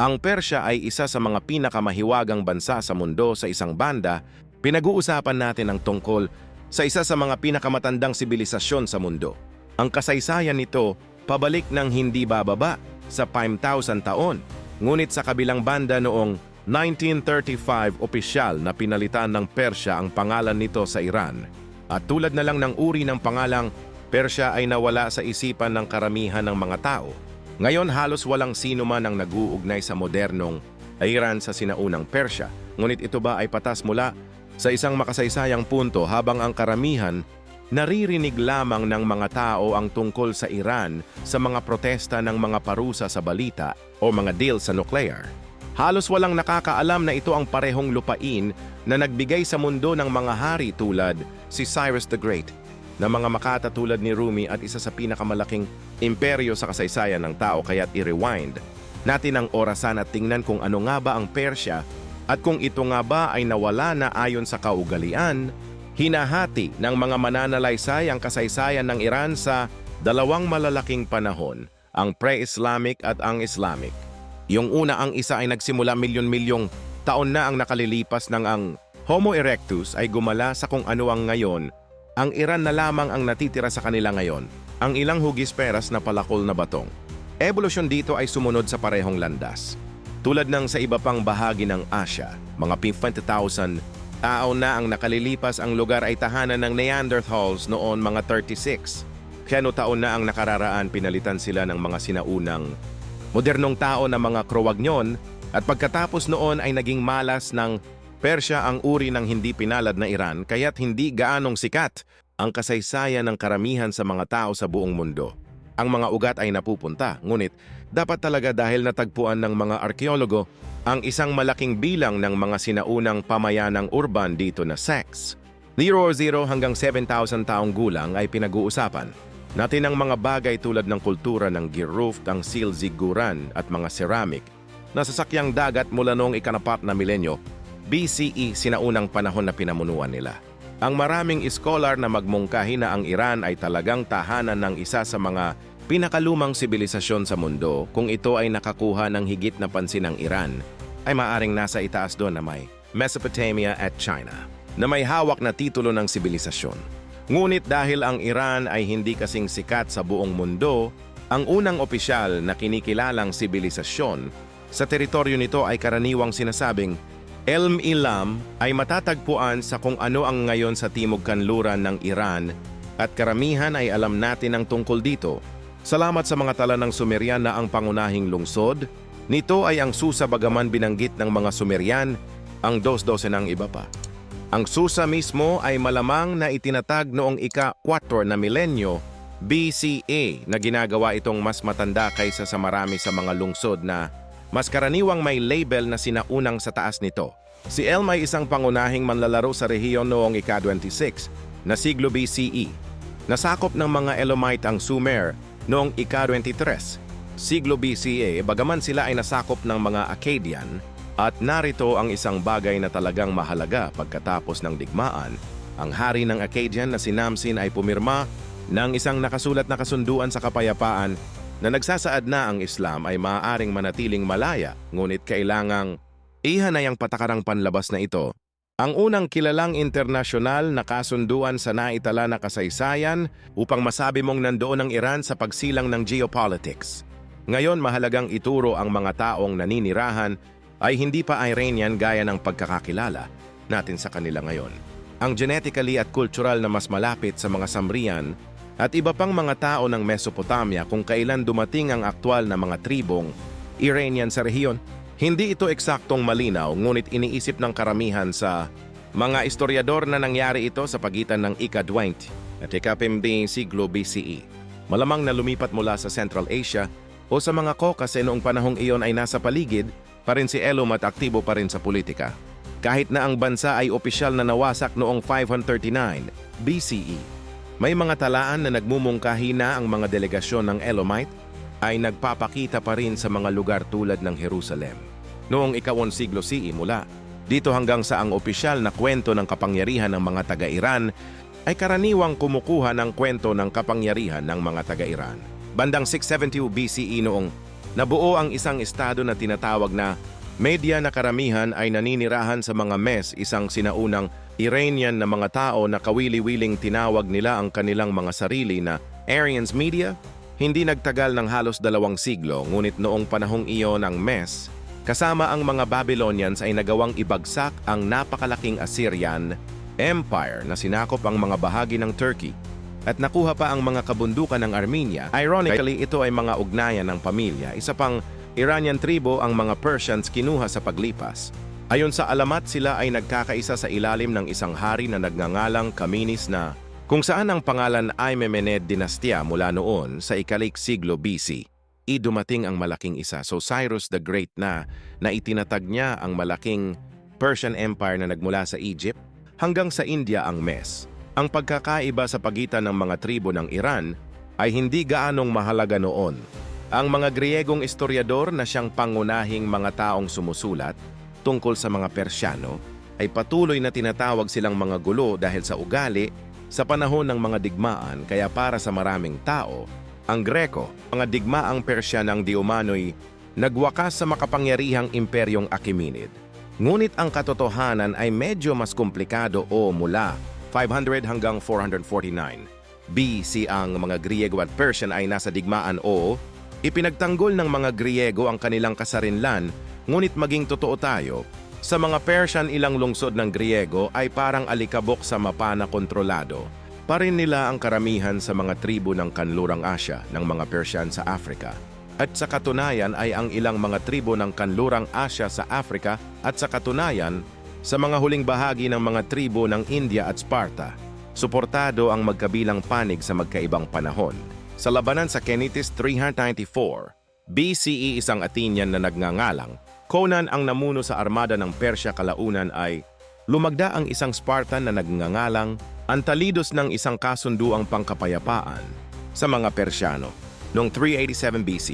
Ang Persya ay isa sa mga pinakamahiwagang bansa sa mundo sa isang banda, pinag-uusapan natin ang tungkol sa isa sa mga pinakamatandang sibilisasyon sa mundo. Ang kasaysayan nito pabalik ng hindi bababa sa 5,000 taon. Ngunit sa kabilang banda noong 1935 opisyal na pinalitan ng Persya ang pangalan nito sa Iran. At tulad na lang ng uri ng pangalang Persya ay nawala sa isipan ng karamihan ng mga tao. Ngayon halos walang sino man ang nag-uugnay sa modernong Iran sa sinaunang Persya. Ngunit ito ba ay patas mula sa isang makasaysayang punto habang ang karamihan naririnig lamang ng mga tao ang tungkol sa Iran sa mga protesta ng mga parusa sa balita o mga deal sa nuclear. Halos walang nakakaalam na ito ang parehong lupain na nagbigay sa mundo ng mga hari tulad si Cyrus the Great, na mga makata tulad ni Rumi at isa sa pinakamalaking imperyo sa kasaysayan ng tao kaya't i-rewind natin ang orasan at tingnan kung ano nga ba ang Persya at kung ito nga ba ay nawala na ayon sa kaugalian, hinahati ng mga mananalaysay ang kasaysayan ng Iran sa dalawang malalaking panahon, ang pre-Islamic at ang Islamic. Yung una ang isa ay nagsimula milyon-milyong taon na ang nakalilipas ng ang Homo erectus ay gumala sa kung ano ang ngayon. Ang Iran na lamang ang natitira sa kanila ngayon, ang ilang hugis peras na palakol na batong. Evolusyon dito ay sumunod sa parehong landas. Tulad ng sa iba pang bahagi ng Asia, mga 50,000 tao na ang nakalilipas ang lugar ay tahanan ng Neanderthals noon mga 36. Kaya taon na ang nakararaan pinalitan sila ng mga sinaunang modernong tao na mga Crowagnon at pagkatapos noon ay naging malas ng Persya ang uri ng hindi pinalad na Iran kaya't hindi gaanong sikat ang kasaysayan ng karamihan sa mga tao sa buong mundo. Ang mga ugat ay napupunta, ngunit dapat talaga dahil natagpuan ng mga arkeologo ang isang malaking bilang ng mga sinaunang pamayanang urban dito na sex. 0 hanggang 7,000 taong gulang ay pinag-uusapan. Natin ang mga bagay tulad ng kultura ng Giruf, ang Sil Ziguran at mga ceramic na sasakyang dagat mula noong ikanapat na milenyo BCE sinaunang panahon na pinamunuan nila. Ang maraming iskolar na magmungkahi na ang Iran ay talagang tahanan ng isa sa mga pinakalumang sibilisasyon sa mundo kung ito ay nakakuha ng higit na pansin ng Iran ay maaring nasa itaas doon na may Mesopotamia at China na may hawak na titulo ng sibilisasyon. Ngunit dahil ang Iran ay hindi kasing sikat sa buong mundo, ang unang opisyal na kinikilalang sibilisasyon sa teritoryo nito ay karaniwang sinasabing Elm Ilam ay matatagpuan sa kung ano ang ngayon sa timog kanluran ng Iran at karamihan ay alam natin ang tungkol dito. Salamat sa mga tala ng Sumerian na ang pangunahing lungsod, nito ay ang Susa bagaman binanggit ng mga Sumerian, ang dos-dose ng iba pa. Ang Susa mismo ay malamang na itinatag noong ika-4 na milenyo BCE na ginagawa itong mas matanda kaysa sa marami sa mga lungsod na mas karaniwang may label na sinaunang sa taas nito. Si Elm ay isang pangunahing manlalaro sa rehiyon noong ika-26 na siglo BCE. Nasakop ng mga Elamite ang Sumer noong ika-23 siglo BCE bagaman sila ay nasakop ng mga Akkadian at narito ang isang bagay na talagang mahalaga pagkatapos ng digmaan. Ang hari ng Akkadian na si Namsin ay pumirma ng isang nakasulat na kasunduan sa kapayapaan na nagsasaad na ang Islam ay maaaring manatiling malaya ngunit kailangang ihanay ang patakarang panlabas na ito. Ang unang kilalang internasyonal na kasunduan sa naitala na kasaysayan upang masabi mong nandoon ang Iran sa pagsilang ng geopolitics. Ngayon mahalagang ituro ang mga taong naninirahan ay hindi pa Iranian gaya ng pagkakakilala natin sa kanila ngayon. Ang genetically at cultural na mas malapit sa mga Samrian at iba pang mga tao ng Mesopotamia kung kailan dumating ang aktwal na mga tribong Iranian sa rehiyon. Hindi ito eksaktong malinaw ngunit iniisip ng karamihan sa mga historiador na nangyari ito sa pagitan ng ika-20 at ika-15 siglo BCE. Malamang na lumipat mula sa Central Asia o sa mga Caucasus noong panahong iyon ay nasa paligid pa rin si Elom at aktibo pa rin sa politika. Kahit na ang bansa ay opisyal na nawasak noong 539 BCE. May mga talaan na nagmumungkahi na ang mga delegasyon ng Elamite ay nagpapakita pa rin sa mga lugar tulad ng Jerusalem. Noong ikawon siglo CE mula, dito hanggang sa ang opisyal na kwento ng kapangyarihan ng mga taga-Iran ay karaniwang kumukuha ng kwento ng kapangyarihan ng mga taga-Iran. Bandang 672 BCE noong Nabuo ang isang estado na tinatawag na media na karamihan ay naninirahan sa mga mes, isang sinaunang Iranian na mga tao na kawili-wiling tinawag nila ang kanilang mga sarili na Aryans Media. Hindi nagtagal ng halos dalawang siglo, ngunit noong panahong iyon ang mes, kasama ang mga Babylonians ay nagawang ibagsak ang napakalaking Assyrian Empire na sinakop ang mga bahagi ng Turkey at nakuha pa ang mga kabundukan ng Armenia. Ironically, ito ay mga ugnayan ng pamilya. Isa pang Iranian tribo ang mga Persians kinuha sa paglipas. Ayon sa alamat, sila ay nagkakaisa sa ilalim ng isang hari na nagngangalang Kaminis na kung saan ang pangalan ay Memened dinastya mula noon sa ikalik siglo BC. I dumating ang malaking isa. So Cyrus the Great na na itinatag niya ang malaking Persian Empire na nagmula sa Egypt hanggang sa India ang Mes. Ang pagkakaiba sa pagitan ng mga tribo ng Iran ay hindi gaanong mahalaga noon. Ang mga Griegong historiador na siyang pangunahing mga taong sumusulat tungkol sa mga Persyano ay patuloy na tinatawag silang mga gulo dahil sa ugali sa panahon ng mga digmaan kaya para sa maraming tao, ang Greko, mga digmaang Persya ng Diumanoy, nagwakas sa makapangyarihang imperyong Achaemenid. Ngunit ang katotohanan ay medyo mas komplikado o mula 500 hanggang 449. BC ang mga Griego at Persian ay nasa digmaan o ipinagtanggol ng mga Griego ang kanilang kasarinlan ngunit maging totoo tayo, sa mga Persian ilang lungsod ng Griego ay parang alikabok sa mapana kontrolado. Parin nila ang karamihan sa mga tribo ng Kanlurang Asya ng mga Persian sa Africa. At sa katunayan ay ang ilang mga tribo ng Kanlurang Asya sa Africa at sa katunayan sa mga huling bahagi ng mga tribo ng India at Sparta. Suportado ang magkabilang panig sa magkaibang panahon. Sa labanan sa Kenitis 394, BCE isang Athenian na nagngangalang Conan ang namuno sa armada ng Persya kalaunan ay lumagda ang isang Spartan na nagngangalang Antalidos ng isang kasunduang pangkapayapaan sa mga Persyano noong 387 BC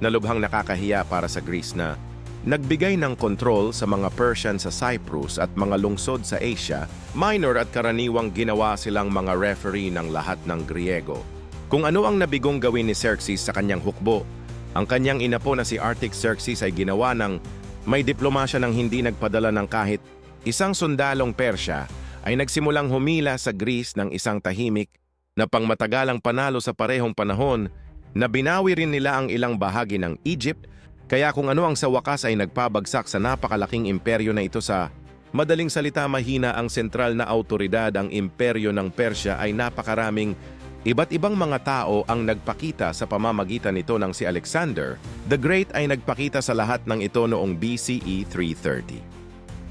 na lubhang nakakahiya para sa Greece na nagbigay ng kontrol sa mga Persian sa Cyprus at mga lungsod sa Asia, minor at karaniwang ginawa silang mga referee ng lahat ng Griego. Kung ano ang nabigong gawin ni Xerxes sa kanyang hukbo, ang kanyang inapo na si Artaxerxes ay ginawa ng may diplomasya ng hindi nagpadala ng kahit isang sundalong Persya ay nagsimulang humila sa Greece ng isang tahimik na pangmatagalang panalo sa parehong panahon na binawi rin nila ang ilang bahagi ng Egypt kaya kung ano ang sa wakas ay nagpabagsak sa napakalaking imperyo na ito sa madaling salita mahina ang sentral na autoridad ang imperyo ng Persya ay napakaraming Iba't ibang mga tao ang nagpakita sa pamamagitan nito ng si Alexander, the Great ay nagpakita sa lahat ng ito noong BCE 330.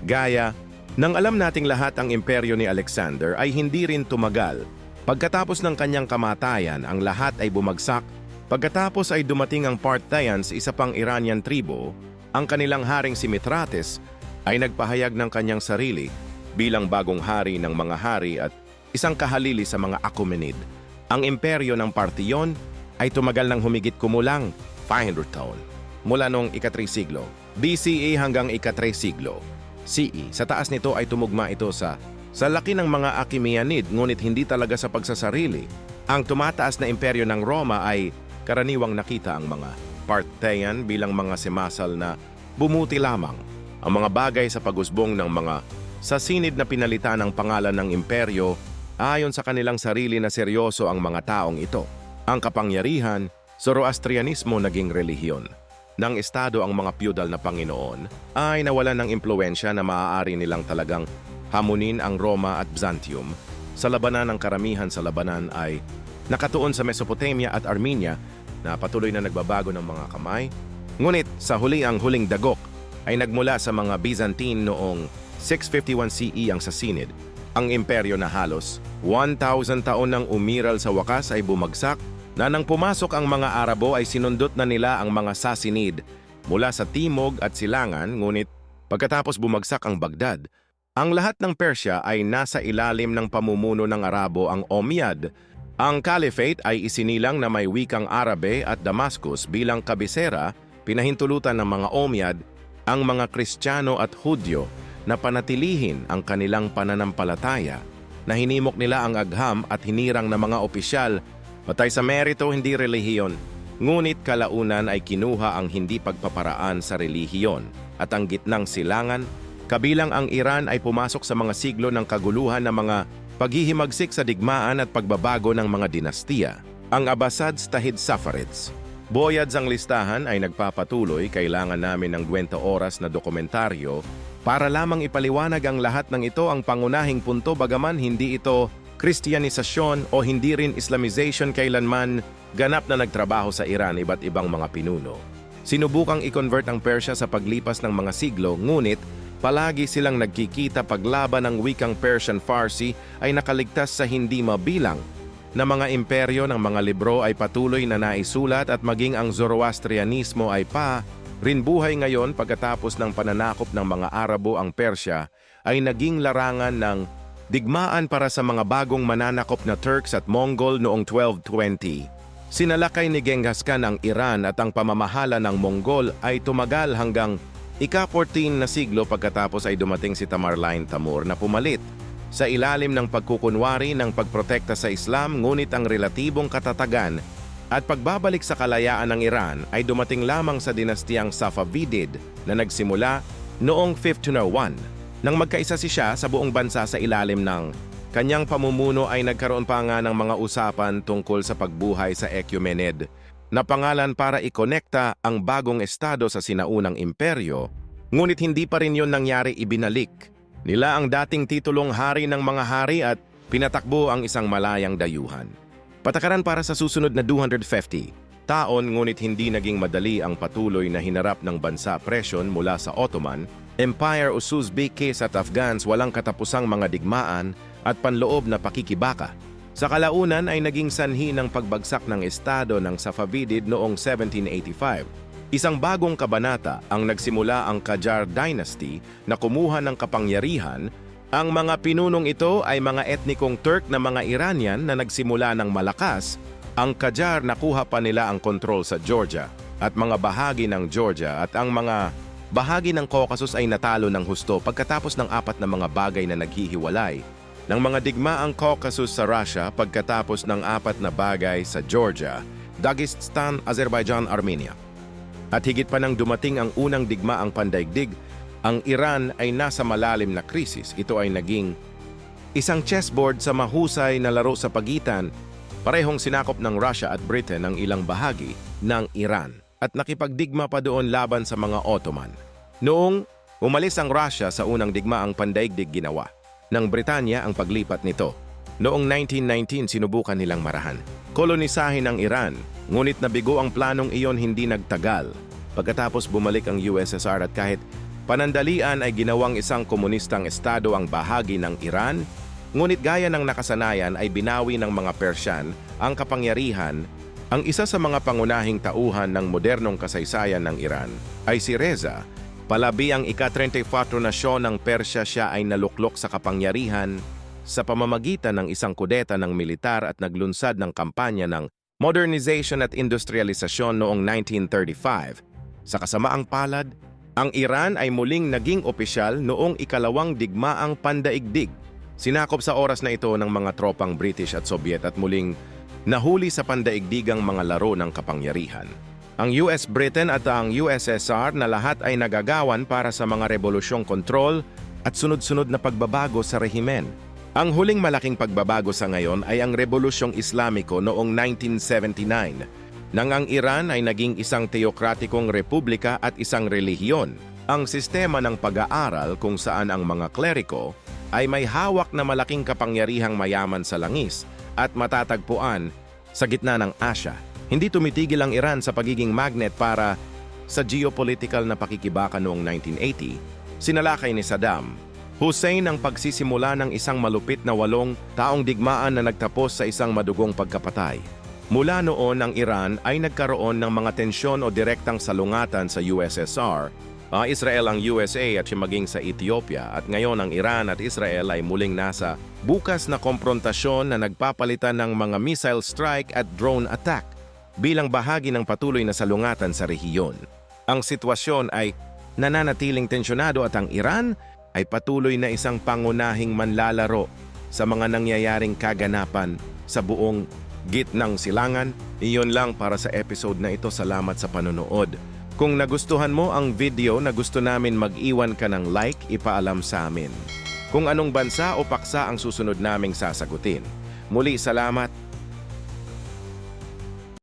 Gaya, nang alam nating lahat ang imperyo ni Alexander ay hindi rin tumagal. Pagkatapos ng kanyang kamatayan, ang lahat ay bumagsak. Pagkatapos ay dumating ang Parthians, isa pang Iranian tribo, ang kanilang haring si Mitrates ay nagpahayag ng kanyang sarili bilang bagong hari ng mga hari at isang kahalili sa mga Achaemenid. Ang imperyo ng Parthion ay tumagal ng humigit kumulang 500 taon mula noong ika-3 siglo, BCE hanggang ika-3 siglo. CE, sa taas nito ay tumugma ito sa sa laki ng mga Achaemenid ngunit hindi talaga sa pagsasarili. Ang tumataas na imperyo ng Roma ay karaniwang nakita ang mga Parthian bilang mga simasal na bumuti lamang. Ang mga bagay sa pagusbong ng mga sa sinid na pinalitan ng pangalan ng imperyo Ayon sa kanilang sarili na seryoso ang mga taong ito. Ang kapangyarihan, Zoroastrianismo naging relihiyon. Nang estado ang mga feudal na Panginoon, ay nawalan ng impluensya na maaari nilang talagang hamunin ang Roma at Byzantium. Sa labanan ng karamihan sa labanan ay nakatuon sa Mesopotamia at Armenia na patuloy na nagbabago ng mga kamay. Ngunit sa huli ang huling dagok ay nagmula sa mga Byzantine noong 651 CE ang Sassanid ang imperyo na halos 1,000 taon nang umiral sa wakas ay bumagsak na nang pumasok ang mga Arabo ay sinundot na nila ang mga Sassanid mula sa timog at silangan ngunit pagkatapos bumagsak ang Baghdad, ang lahat ng Persya ay nasa ilalim ng pamumuno ng Arabo ang Omiyad. Ang Caliphate ay isinilang na may wikang Arabe at Damascus bilang kabisera, pinahintulutan ng mga Omiyad ang mga Kristiyano at Hudyo na panatilihin ang kanilang pananampalataya na hinimok nila ang agham at hinirang ng mga opisyal patay sa merito hindi relihiyon. ngunit kalaunan ay kinuha ang hindi pagpaparaan sa relihiyon at ang gitnang silangan, kabilang ang Iran ay pumasok sa mga siglo ng kaguluhan ng mga paghihimagsik sa digmaan at pagbabago ng mga dinastiya. Ang Abbasids Tahid Saffarids. Boyads ang listahan ay nagpapatuloy, kailangan namin ng 20 oras na dokumentaryo para lamang ipaliwanag ang lahat ng ito ang pangunahing punto bagaman hindi ito Kristyanisasyon o hindi rin Islamization kailanman ganap na nagtrabaho sa Iran iba't ibang mga pinuno. Sinubukang i-convert ang Persya sa paglipas ng mga siglo ngunit palagi silang nagkikita paglaban ng wikang Persian Farsi ay nakaligtas sa hindi mabilang na mga imperyo ng mga libro ay patuloy na naisulat at maging ang Zoroastrianismo ay pa rin buhay ngayon pagkatapos ng pananakop ng mga Arabo ang Persya ay naging larangan ng digmaan para sa mga bagong mananakop na Turks at Mongol noong 1220. Sinalakay ni Genghis Khan ang Iran at ang pamamahala ng Mongol ay tumagal hanggang ika-14 na siglo pagkatapos ay dumating si Tamerlane Tamur na pumalit sa ilalim ng pagkukunwari ng pagprotekta sa Islam ngunit ang relatibong katatagan at pagbabalik sa kalayaan ng Iran ay dumating lamang sa dinastiyang Safavidid na nagsimula noong 1501 nang magkaisa si siya sa buong bansa sa ilalim ng kanyang pamumuno ay nagkaroon pa nga ng mga usapan tungkol sa pagbuhay sa Ecumenid na pangalan para ikonekta ang bagong estado sa sinaunang imperyo, ngunit hindi pa rin yon nangyari ibinalik nila ang dating titulong hari ng mga hari at pinatakbo ang isang malayang dayuhan. Patakaran para sa susunod na 250 taon ngunit hindi naging madali ang patuloy na hinarap ng bansa presyon mula sa Ottoman, Empire o Uzbekis at Afghans walang katapusang mga digmaan at panloob na pakikibaka. Sa kalaunan ay naging sanhi ng pagbagsak ng estado ng Safavidid noong 1785. Isang bagong kabanata ang nagsimula ang Qajar Dynasty na kumuha ng kapangyarihan ang mga pinunong ito ay mga etnikong Turk na mga Iranian na nagsimula ng malakas. Ang Qajar nakuha pa nila ang kontrol sa Georgia at mga bahagi ng Georgia at ang mga bahagi ng Caucasus ay natalo ng husto pagkatapos ng apat na mga bagay na naghihiwalay ng mga digmaang Caucasus sa Russia pagkatapos ng apat na bagay sa Georgia, Dagestan, Azerbaijan, Armenia. At higit pa nang dumating ang unang digmaang pandaigdig ang Iran ay nasa malalim na krisis. Ito ay naging isang chessboard sa mahusay na laro sa pagitan, parehong sinakop ng Russia at Britain ang ilang bahagi ng Iran at nakipagdigma pa doon laban sa mga Ottoman. Noong umalis ang Russia sa unang digmaang pandaigdig ginawa ng Britanya ang paglipat nito. Noong 1919 sinubukan nilang marahan. Kolonisahin ang Iran, ngunit nabigo ang planong iyon hindi nagtagal. Pagkatapos bumalik ang USSR at kahit Panandalian ay ginawang isang komunistang estado ang bahagi ng Iran, ngunit gaya ng nakasanayan ay binawi ng mga Persyan ang kapangyarihan. Ang isa sa mga pangunahing tauhan ng modernong kasaysayan ng Iran ay si Reza. Palabi ang ika-34 nasyon ng Persya siya ay naluklok sa kapangyarihan sa pamamagitan ng isang kudeta ng militar at naglunsad ng kampanya ng modernization at industrialisasyon noong 1935. Sa kasamaang palad, ang Iran ay muling naging opisyal noong ikalawang digmaang pandaigdig. Sinakop sa oras na ito ng mga tropang British at Soviet at muling nahuli sa pandaigdigang mga laro ng kapangyarihan. Ang US Britain at ang USSR na lahat ay nagagawan para sa mga revolusyong kontrol at sunod-sunod na pagbabago sa rehimen. Ang huling malaking pagbabago sa ngayon ay ang Revolusyong Islamiko noong 1979 nang ang Iran ay naging isang teokratikong republika at isang relihiyon. Ang sistema ng pag-aaral kung saan ang mga kleriko ay may hawak na malaking kapangyarihang mayaman sa langis at matatagpuan sa gitna ng Asya. Hindi tumitigil ang Iran sa pagiging magnet para sa geopolitical na pakikibaka noong 1980. Sinalakay ni Saddam Hussein ang pagsisimula ng isang malupit na walong taong digmaan na nagtapos sa isang madugong pagkapatay. Mula noon ang Iran ay nagkaroon ng mga tensyon o direktang salungatan sa USSR, uh, Israel ang USA at maging sa Ethiopia at ngayon ang Iran at Israel ay muling nasa bukas na komprontasyon na nagpapalitan ng mga missile strike at drone attack bilang bahagi ng patuloy na salungatan sa rehiyon. Ang sitwasyon ay nananatiling tensyonado at ang Iran ay patuloy na isang pangunahing manlalaro sa mga nangyayaring kaganapan sa buong gitnang silangan. Iyon lang para sa episode na ito. Salamat sa panonood. Kung nagustuhan mo ang video na gusto namin mag-iwan ka ng like, ipaalam sa amin. Kung anong bansa o paksa ang susunod naming sasagutin. Muli salamat